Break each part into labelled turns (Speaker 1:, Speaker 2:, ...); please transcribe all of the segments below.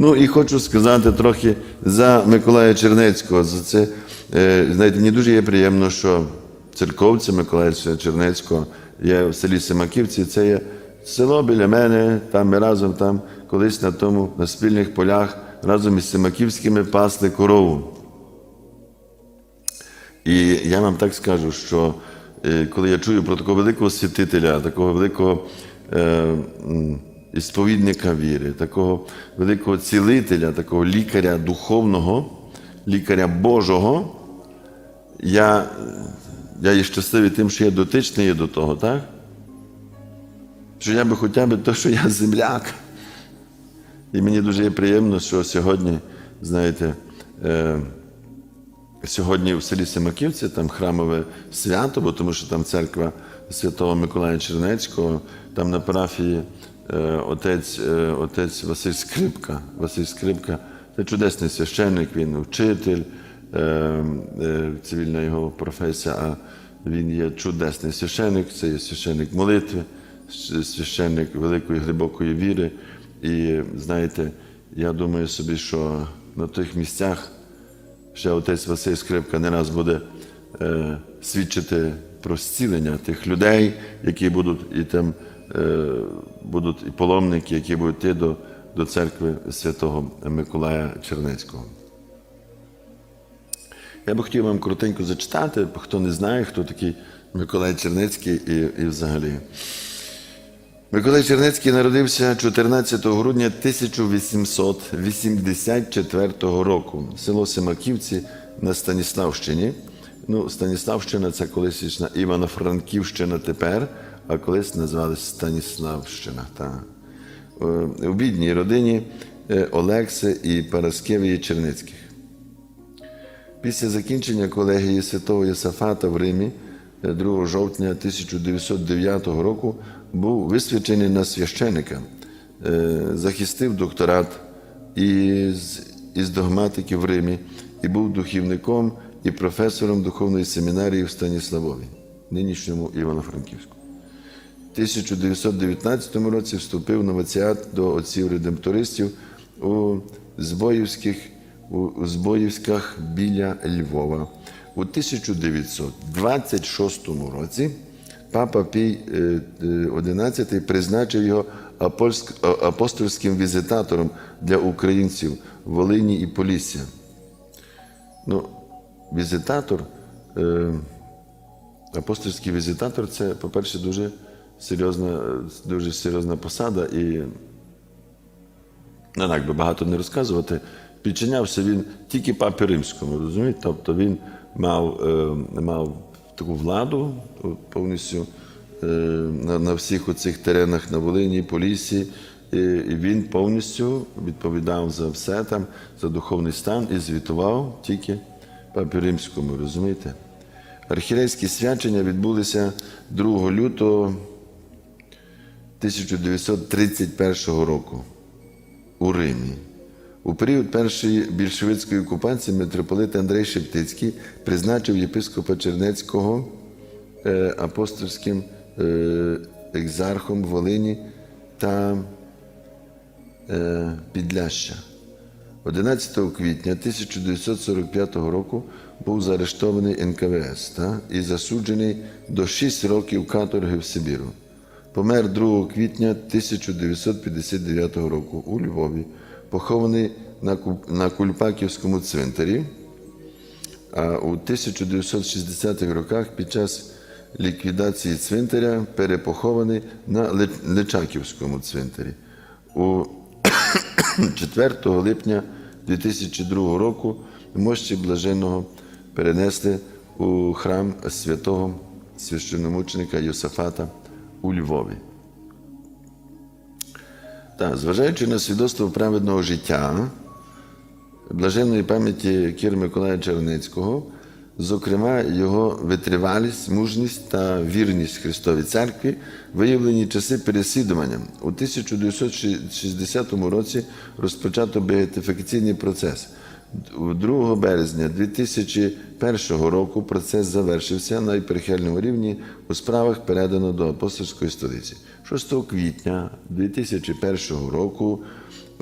Speaker 1: Ну і хочу сказати трохи за Миколая Чернецького. За це, е, знаєте, мені дуже є приємно, що церковця Миколая Чернецького є в селі Семаківці. Це є село біля мене, там ми разом там колись на тому, на спільних полях, разом із Семаківськими пасли корову. І я вам так скажу, що е, коли я чую про такого великого святителя, такого великого е, м, ісповідника віри, такого великого цілителя, такого лікаря духовного, лікаря Божого, я, я є щасливий тим, що я дотичний до того, так? Що я би хоча б то, що я земляк. І мені дуже є приємно, що сьогодні, знаєте, е, Сьогодні в селі Семаківці там храмове свято, бо тому що там церква Святого Миколая Чернецького, там на парафії отець, е, отець Василь Скрипка. Василь Скрипка це чудесний священник, він вчитель, е, е, цивільна його професія, а він є чудесний священник, це є священник молитви, священник великої глибокої віри. І знаєте, я думаю собі, що на тих місцях ще отець Василь Скрипка не раз буде е, свідчити про зцілення тих людей, які будуть і там е, будуть і паломники, які будуть йти до, до церкви святого Миколая Чернецького. Я би хотів вам коротенько зачитати, хто не знає, хто такий Миколай Чернецький і, і взагалі. Миколай Чернецький народився 14 грудня 1884 року. Село Семаківці на Станіславщині. Ну, Станіславщина це колись Івано-Франківщина тепер, а колись називалась Станіславщина. Та. Е, У бідній родині е, Олекси і Параскевії Черницьких. Після закінчення колегії святого Єсафата в Римі е, 2 жовтня 1909 року був висвячений на священика, е, захистив докторат із, із догматики в Римі і був духівником і професором духовної семінарії в Станіславові, нинішньому Івано-Франківську. В 1919 році вступив на ваціат до отців редемтористів у Збоївських, у Збоївськах біля Львова. У 1926 році папа Пій е, XI призначив його апостольським візитатором для українців в Волині і Полісся. Ну, візитатор, е, апостольський візитатор це, по-перше, дуже серйозна, дуже серйозна посада і ну, так би багато не розказувати. Підчинявся він тільки папі римському, розумієте? Тобто він мав, е, мав таку владу повністю е, на, на всіх оцих теренах на Волині, Поліссі, і, і він повністю відповідав за все там, за духовний стан і звітував тільки папі римському, розумієте? Архірейські свячення відбулися 2 лютого 1931 року у Римі. У період першої більшовицької окупації митрополит Андрей Шептицький призначив єпископа Чернецького е, апостольським е, екзархом Волині та е, Підляща. 11 квітня 1945 року був заарештований НКВС та, і засуджений до 6 років каторги в Сибіру. Помер 2 квітня 1959 року у Львові, похований на, Кульпаківському цвинтарі. А у 1960-х роках під час ліквідації цвинтаря перепохований на Личаківському цвинтарі. У 4 липня 2002 року мощі блаженного перенесли у храм святого священномученика Йосафата у Львові. Так, зважаючи на свідоцтво праведного життя, блаженної пам'яті Кір Миколая Черницького, зокрема, його витривалість, мужність та вірність Христовій Церкві, виявлені часи переслідування. У 1960 році розпочато беатифікаційний процес. 2 березня 2001 року процес завершився на єпархіальному рівні у справах передано до апостольської столиці. 6 квітня 2001 року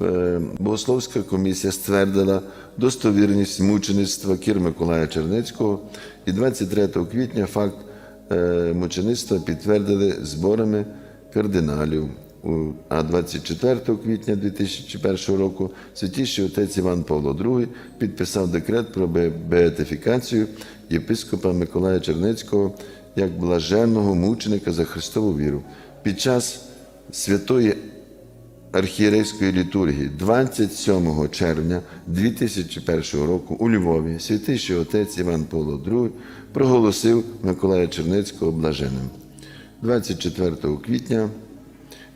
Speaker 1: е, богословська комісія ствердила достовірність мучеництва Кір Миколая Черницького, і 23 квітня факт е, мучеництва підтвердили зборами кардиналів. А 24 квітня 2001 року святіший отець Іван Павло II підписав декрет про беатифікацію єпископа Миколая Черницького як блаженного мученика за Христову віру. Під час святої архієрейської літургії 27 червня 2001 року у Львові святийший отець Іван Павло II проголосив Миколая Черницького блаженним. 24 квітня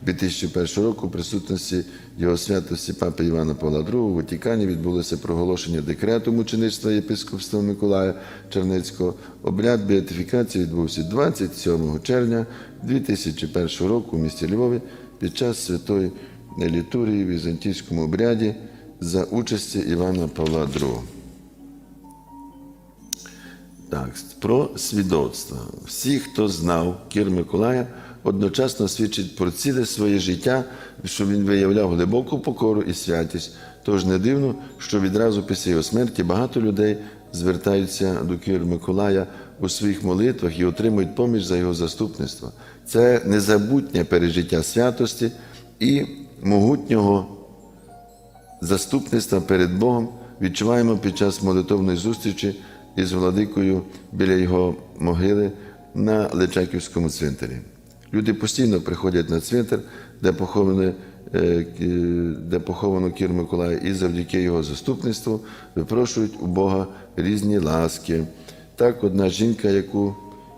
Speaker 1: 2001 року в присутності його святості Папи Івана Павла II у Ватикані відбулося проголошення декрету мучеництва єпископства Миколая Черницького. Обряд беатифікації відбувся 27 червня 2001 року у місті Львові під час святої літургії в візантійському обряді за участі Івана Павла II. Так, про свідоцтво. Всі, хто знав Кір Миколая, одночасно свідчить про ціле своє життя, що він виявляв глибоку покору і святість. Тож не дивно, що відразу після його смерті багато людей звертаються до Кір Миколая у своїх молитвах і отримують поміч за його заступництво. Це незабутнє пережиття святості і могутнього заступництва перед Богом відчуваємо під час молитовної зустрічі із владикою біля його могили на Личаківському цвинтарі. Люди постійно приходять на цвинтар, де поховані. е, Де поховано Кір Миколая, і завдяки його заступництву випрошують у Бога різні ласки. Так, одна жінка, яку,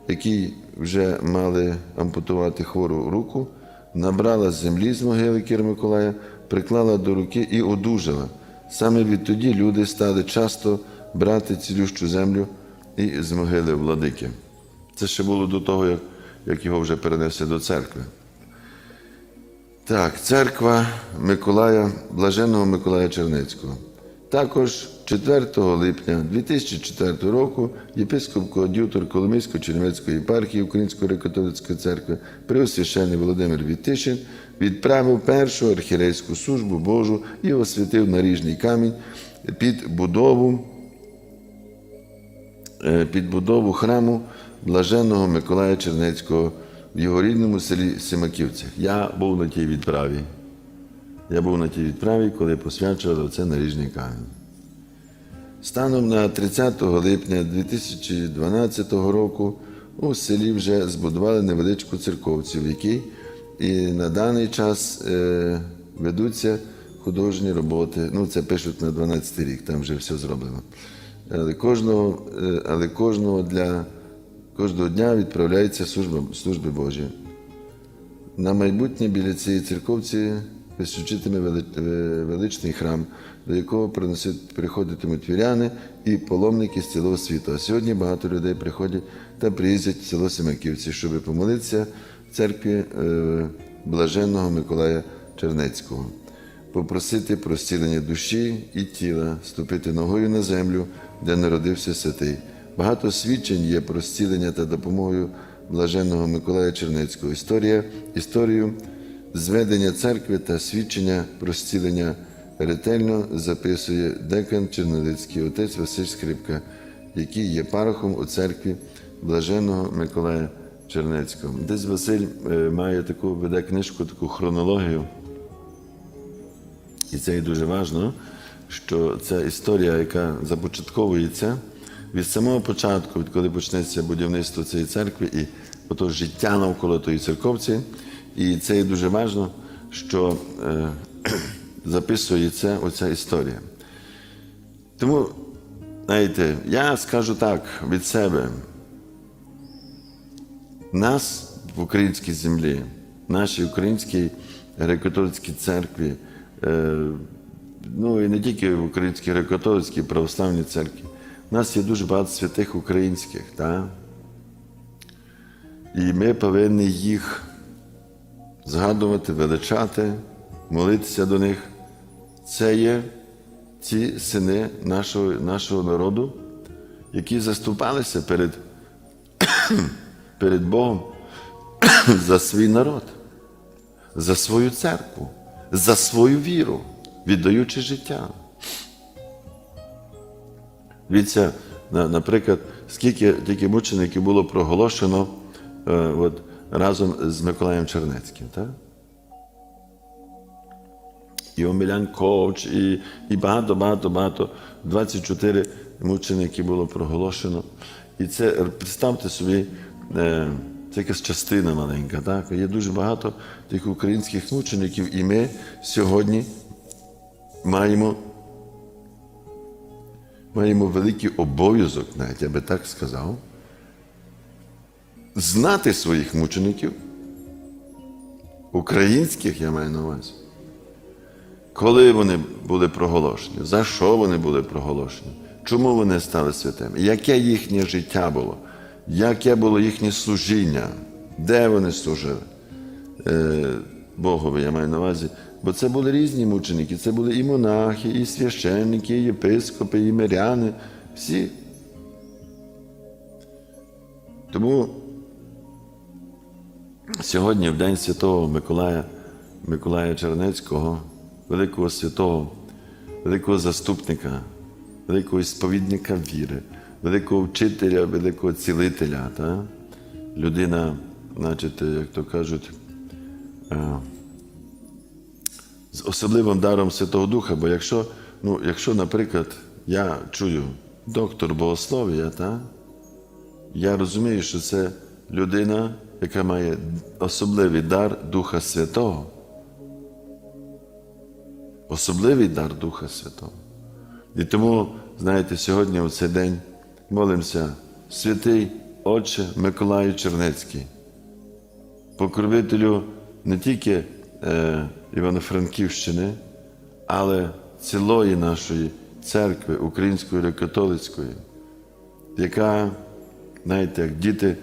Speaker 1: якій вже мали ампутувати хвору руку, набрала з землі з могили Кір Миколая, приклала до руки і одужала. Саме відтоді люди стали часто брати цілющу землю і з могили владики. Це ще було до того, як, як його вже перенесли до церкви. Так, церква Миколая, блаженного Миколая Чернецького. Також 4 липня 2004 року єпископ коад'ютор Коломийсько-Чернівецької єпархії Української греко-католицької церкви Преосвящений Володимир Вітишин відправив першу архірейську службу Божу і освятив наріжний камінь під будову е, під будову храму блаженного Миколая Чернецького в його рідному селі Симаківцях. Я був на тій відправі. Я був на тій відправі, коли посвячували це наріжний камінь. Станом на 30 липня 2012 року у селі вже збудували невеличку церковцю, в якій і на даний час е, ведуться художні роботи. Ну, це пишуть на 12 рік, там вже все зроблено. Але кожного, е, але кожного для кожного дня відправляється служба, служби Божі. На майбутнє біля цієї церковці височитиме е, величний храм, до якого приходитимуть віряни і паломники з цілого світу. А сьогодні багато людей приходять та приїздять в село Семаківці, щоб помолитися в церкві е, блаженного Миколая Чернецького, попросити про зцілення душі і тіла, ступити ногою на землю, де народився святий. Багато свідчень є про зцілення та допомогою блаженного Миколая Чернецького. Історія, історію зведення церкви та свідчення про зцілення ретельно записує декан Чернолицький отець Василь Скрипка, який є парохом у церкві блаженного Миколая Чернецького. Десь Василь е, має таку веде книжку, таку хронологію. І це є дуже важливо, що ця історія, яка започатковується від самого початку, від коли почнеться будівництво цієї церкви і ото життя навколо тої церковці. І це є дуже важливо, що е, записується оця історія. Тому, знаєте, я скажу так від себе. Нас в українській землі, нашій українській греко-католицькій церкві, ну і не тільки в українській греко-католицькій православній церкві, у нас є дуже багато святих українських, так? і ми повинні їх згадувати, величати, молитися до них. Це є ці сини нашого, нашого народу, які заступалися перед перед Богом за свій народ, за свою церкву, за свою віру. віддаючи життя. Дивіться, наприклад, скільки тільки мучеників було проголошено е, от, разом з Миколаєм Чернецьким. Так? І Омелян Ковч, і, і багато, багато, багато. 24 мученики було проголошено. І це, представте собі, е, це якась частина маленька. Так? Є дуже багато тих українських мучеників, і ми сьогодні маємо маємо великий обов'язок, навіть я би так сказав, знати своїх мучеників, українських я маю на увазі, коли вони були проголошені, за що вони були проголошені, чому вони стали святими, яке їхнє життя було, яке було їхнє служіння, де вони служили. Е, Богові, я маю на увазі. Бо це були різні мученики, це були і монахи, і священники, і єпископи, і миряни, всі. Тому сьогодні, в День Святого Миколая, Миколая Чернецького, великого святого, великого заступника, великого сповідника віри, великого вчителя, великого цілителя. Та? Людина, значить, як то кажуть, е, з особливим даром Святого Духа, бо якщо, ну, якщо, наприклад, я чую доктор богослов'я, та, я розумію, що це людина, яка має особливий дар Духа Святого. Особливий дар Духа Святого. І тому, знаєте, сьогодні в цей день молимося святий Отче Миколаю Чернецький, покровителю не тільки е, Івано-Франківщини, але цілої нашої церкви, української католицької, яка, знаєте, як діти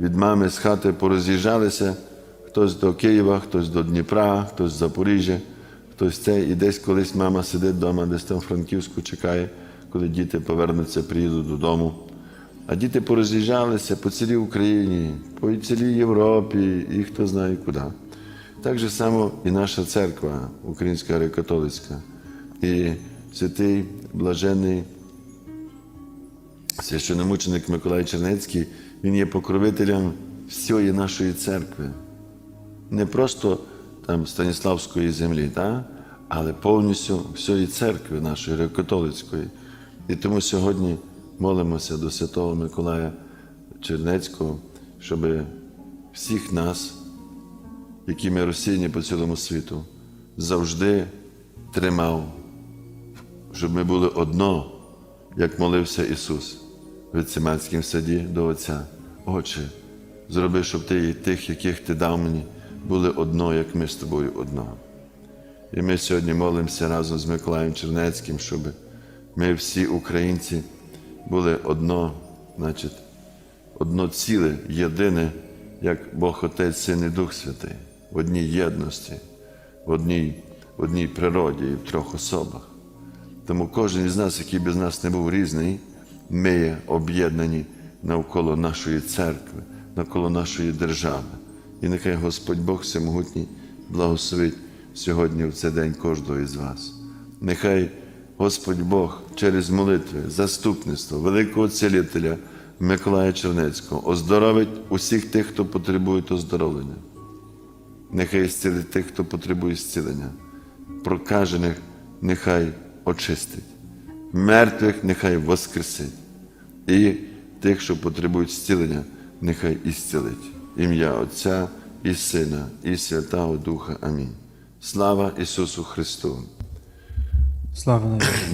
Speaker 1: від мами з хати пороз'їжджалися, хтось до Києва, хтось до Дніпра, хтось з Запоріжжя, хтось це, і десь колись мама сидить вдома, десь там Франківську чекає, коли діти повернуться, приїдуть додому. А діти пороз'їжджалися по цілій Україні, по цілій Європі і хто знає куди. Так же само і наша церква, Українська греко-католицька, і святий блажений священомученик Миколай Чернецький, він є покровителем всієї нашої церкви. Не просто там Станіславської землі, та? але повністю всієї церкви нашої греко-католицької. І тому сьогодні молимося до Святого Миколая Чернецького, щоб всіх нас, які ми розсіяні по цілому світу, завжди тримав, щоб ми були одно, як молився Ісус в Гециманському саді до Отця. Отче, зроби, щоб ти і тих, яких ти дав мені, були одно, як ми з тобою одно. І ми сьогодні молимося разом з Миколаєм Чернецьким, щоб ми всі українці були одно, значить, одно ціле, єдине, як Бог Отець, Син і Дух Святий, в одній єдності, в одній, в одній природі і в трьох особах. Тому кожен із нас, який без нас не був різний, ми є об'єднані навколо нашої церкви, навколо нашої держави. І нехай Господь Бог Всемогутній благословить сьогодні в цей день кожного із вас. Нехай Господь Бог через молитви, заступництво, великого цілителя Миколая Чернецького оздоровить усіх тих, хто потребує оздоровлення. Нехай зцілить тих, хто потребує зцілення. Прокажених нехай очистить, мертвих нехай воскресить, і тих, що потребують зцілення, нехай і зцілить. Ім'я Отця і Сина, і Святого Духа. Амінь. Слава Ісусу Христу!
Speaker 2: Слава навіки.